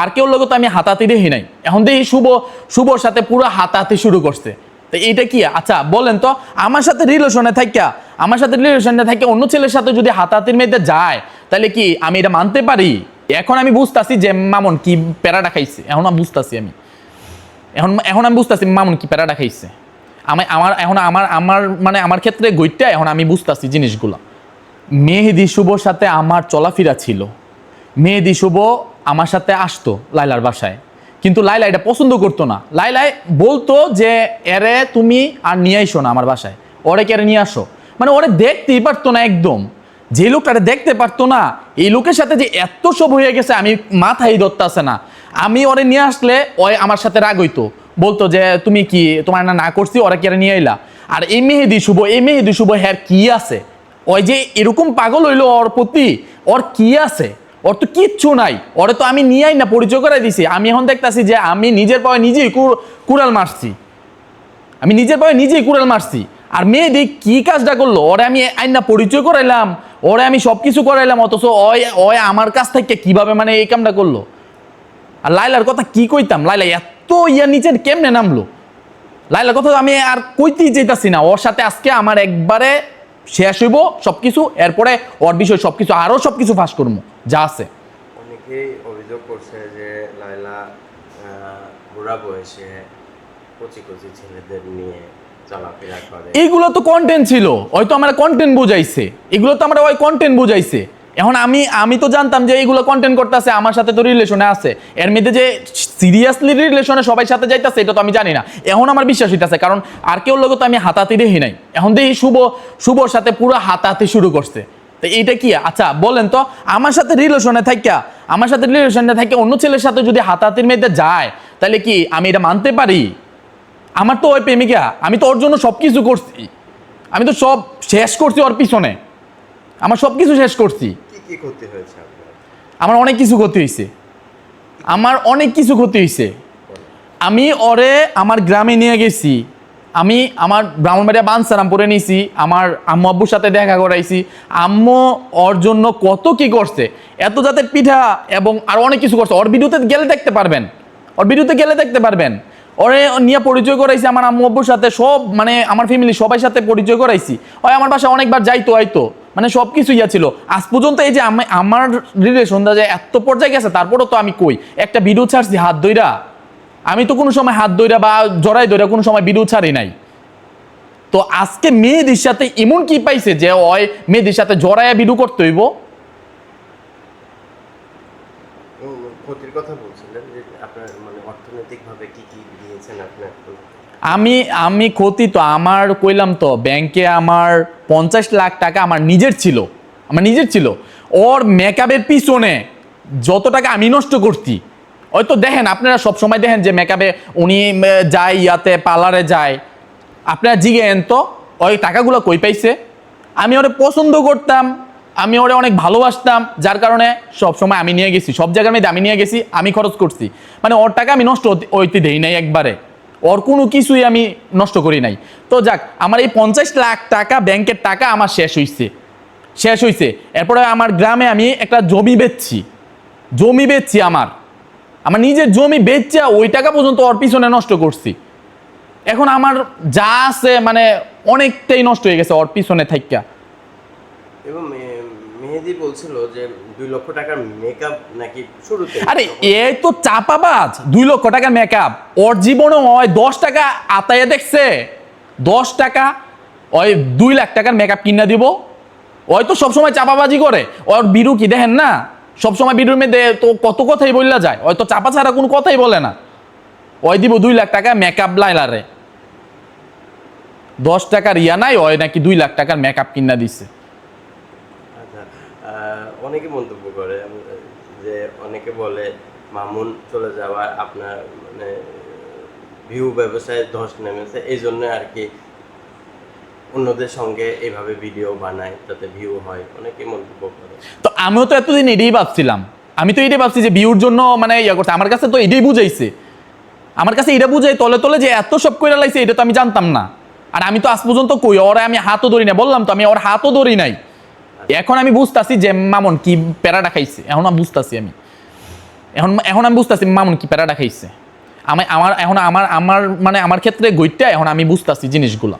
আর কেউ লোক তো আমি হাতাতি দেখি নাই। এখন দেখি শুভ, শুভর সাথে পুরো হাতাহাতি শুরু করছে। তো এইটা কি? আচ্ছা বলেন তো, আমার সাথে রিলেশনে থাকিয়া আমার সাথে রিলেশনে থাকে অন্য ছেলের সাথে যদি হাতাহাতির মেয়েতে যায়, তাহলে কি আমি এটা মানতে পারি? এখন আমি বুঝতাছি যে মামন কি প্যারাটা খাইছে। এখন আমি বুঝতাছি আমি। এখন এখন আমি বুঝতাছি মামুন কি প্যারাটা খাইছে। আমি, আমার, এখন আমার আমার মানে আমার ক্ষেত্রে গইটা এখন আমি বুঝতাছি জিনিসগুলো। মেহেদি শুভর সাথে আমার চলাফেরা ছিল। মেহেদি শুভ আমার সাথে আসতো লাইলার বাসায়। কিন্তু লাইলা এটা পছন্দ করতো না। লাইলাই বলতো যে, এরে তুমি আর নিয়ে আইসো না আমার বাসায়। ওরে কে নিয়ে আসো? মানে ওরে দেখতেই পারতো না একদম। যে লোকটা দেখতে পারতো না, এই লোকের সাথে যে এত সব হয়ে গেছে, আমি মাথায় ধরতে আসে না। আমি ওরে নিয়ে আসলে ওই আমার সাথে রাগ হইতো। বলতো যে, তুমি কি তোমার না না করছি, ওরা কেড়ে নিয়ে এলা আর এই মেহেদি শুভ, এই মেহেদি শুভ হ্যার কি আছে? ওই যে এরকম পাগল হইল ওর প্রতি, ওর কি আছে? ওর তো কিচ্ছু নাই। ওরে তো আমি নিয়েই না, পরিচয় করে দিছি। আমি এখন দেখতাছি যে আমি নিজের পায়ে নিজেই কুড়াল মারছি। আমি নিজের পায়ে নিজেই কুড়াল মারছি। আর মেয়ে মেয়েদি কি কাজটা করল? ওরে আমি আইনা পরিচয় করাইলাম। ওরে আমি সব কিছু করাইলাম, অথচ ওই ওই আমার কাছ থেকে কীভাবে মানে এই কামটা করল? আর লাইলার কথা কি কইতাম? লাইলা এত ইয়া নিচের কেমনে নামলো? লাইলার কথা আমি আর কইতেই চাইতাছি না। ওর সাথে আজকে আমার একবারে শেষ হইব সব কিছু এরপরে ওর বিষয়ে সব কিছু আরও সব কিছু ফাঁস করব যা আছে। অনেকেই অভিযোগ করছে যে লাইলা বুড়া বয়সে কচি কচি ছেলেদের নিয়ে চলাফেরা করে। এইগুলো তো কন্টেন্ট ছিল। হয়তো আমার কন্টেন্ট বুঝাইছে। এগুলো তো আমরা ওই কন্টেন্ট বুঝাইছে। এখন আমি আমি তো জানতাম যে এইগুলো কন্টেন্ট করতেছে আমার সাথে তো রিলেশনে আছে। এর মধ্যে যে সিরিয়াসলি রিলেশনে সবাই সাথে যাইতেছে এটা তো আমি জানি না। এখন আমার বিশ্বাস হইতাছে কারণ আর কেউ লোক তো আমি হাতাহাতি দেখি নাই। এখন দেখি শুভ শুভর সাথে পুরো হাতাহাতি শুরু করছে। তো এইটা কি? আচ্ছা বলেন তো আমার সাথে রিলেশনে থাকিয়া আমার সাথে রিলেশনে থাকে অন্য ছেলের সাথে যদি হাতাহাতির মেয়েতে যায় তাহলে কি আমি এটা মানতে পারি? আমার তো ওই প্রেমিকা আমি তো ওর জন্য সব কিছু করছি। আমি তো সব শেষ করছি ওর পিছনে। আমার সব কিছু শেষ করছি। কি কি ক্ষতি হয়েছে আমার অনেক কিছু ক্ষতি হয়েছে আমার অনেক কিছু ক্ষতি হয়েছে আমি ওরে আমার গ্রামে নিয়ে গেছি। আমি আমার ব্রাহ্মণবাড়িয়া বানসারামপুরে নিয়েছি আমার আম্মু আব্বুর সাথে দেখা করাইছি। আম্মু ওর জন্য কত কি করছে? এত জাতের পিঠা এবং আর অনেক কিছু করছে। ওর ভিডিওতে গেলে দেখতে পারবেন। ওর ভিডিওতে গেলে দেখতে পারবেন। ওরে, নিয়ে পরিচয় করাইছি আমার আম্মু আব্বুর সাথে। সব মানে আমার ফ্যামিলি সবাই সাথে পরিচয় করাইছি। ওই আমার বাসা অনেকবার যাইতো হয়তো মানে সব কিছু ইয়া ছিল। আজ পর্যন্ত এই যে আমি, আমার রিলেশনটা যে এত পর্যায়ে গেছে, তারপরও তো আমি কই। একটা ভিডিও ছাড়ছি হাত ধইরা। আমি তো কোনো সময় হাত ধইরা বা জড়াই ধইরা কোনো সময় ভিডিও ছাড়ি নাই। তো আজকে মেয়েদের সাথে এমন কি পাইছে যে ওই মেয়েদের সাথে জড়াইয়া ভিডিও করতে হইব? ক্ষতির কথা বলছিলেন যে আপনার মানে অর্থনৈতিকভাবে কি কি দিয়েছেন আপনার আমি আমি ক্ষতি তো আমার কইলাম তো ব্যাংকে আমার পঞ্চাশ লাখ টাকা আমার নিজের ছিল। আমার নিজের ছিল। ওর মেকআপের পিছনে যত টাকা আমি নষ্ট করছি ওই তো দেখেন, আপনারা সব সময় দেখেন যে মেকআপে উনি যায়, ইয়াতে, পার্লারে যায়। আপনারা জিগেন তো, ওই টাকাগুলো কই পাইছে? আমি ওরে পছন্দ করতাম, আমি ওরে অনেক ভালোবাসতাম, যার কারণে সব সময় আমি নিয়ে গেছি। সব জায়গার মধ্যে আমি নিয়ে গেছি, আমি খরচ করছি। মানে ওর টাকা আমি নষ্ট হইতে দেই নাই একবারে। ওর কোনো কিছুই আমি নষ্ট করি নাই। তো যাক, আমার এই পঞ্চাশ লাখ টাকা, ব্যাংকের টাকা আমার শেষ হইছে। শেষ হইছে। এরপরে আমার গ্রামে আমি একটা জমি বেচছি। জমি বেচছি আমার। আমার নিজের জমি বেচছে ওই টাকা পর্যন্ত ওর পিছনে নষ্ট করছি। এখন আমার যা আছে মানে অনেকটাই নষ্ট হয়ে গেছে ওর পিছনে থাইকা। এবং মেহেদি বলছিল যে দুই লক্ষ টাকার মেকআপ নাকি শুরুতে? আরে এই তো চাপাবাজ। দুই লক্ষ টাকার মেকআপ ওর জীবনে ওই দশ টাকা আতায়ে দেখছে। দশ টাকা ওই দুই লাখ টাকার মেকআপ কিনা দিব। ওই তো সবসময় চাপাবাজি করে। ওর বিরু কি দেখেন না? সবসময় বিরুর মধ্যে তো কত কথাই বললা যায়? ওই তো চাপা ছাড়া কোনো কথাই বলে না। ওই দিব দুই লাখ টাকা মেকআপ লাইলারে দশ টাকার ইয়া নাই, ওই নাকি দুই লাখ টাকার মেকআপ কিনা দিচ্ছে আচ্ছা অনেকে মন্তব্য করে যে অনেকে বলে, মামুন চলে যাওয়ার আপনার মানে ভিউ ব্যবসায় ধস নেমেছে। এই জন্য আর কি অন্যদের সঙ্গে এইভাবে ভিডিও বানায় যাতে ভিউ হয়, অনেকে মন্তব্য করে। তো আমিও তো এতদিন এটাই ভাবছিলাম। আমি তো এটাই ভাবছি যে বিউর জন্য মানে ইয়া করছে আমার কাছে তো এটাই বুঝাইছে। আমার কাছে এটা বুঝাই তলে তলে যে এত সব কইরা লাইছে, এটা তো আমি জানতাম না। আর আমি তো আজ পর্যন্ত কই, ওরা আমি হাতও ধরি না বললাম তো, আমি ওর হাতও ধরি নাই। এখন আমি বুঝতাছি যে মামন কি প্যারাটা খাইছে। এখন আমি বুঝতাছি আমি। এখন এখন আমি বুঝতেছি মামুন কি প্যারাটা খাইছে। আমি, আমার, এখন আমার আমার মানে আমার ক্ষেত্রে গইটা এখন আমি বুঝতেছি জিনিসগুলো।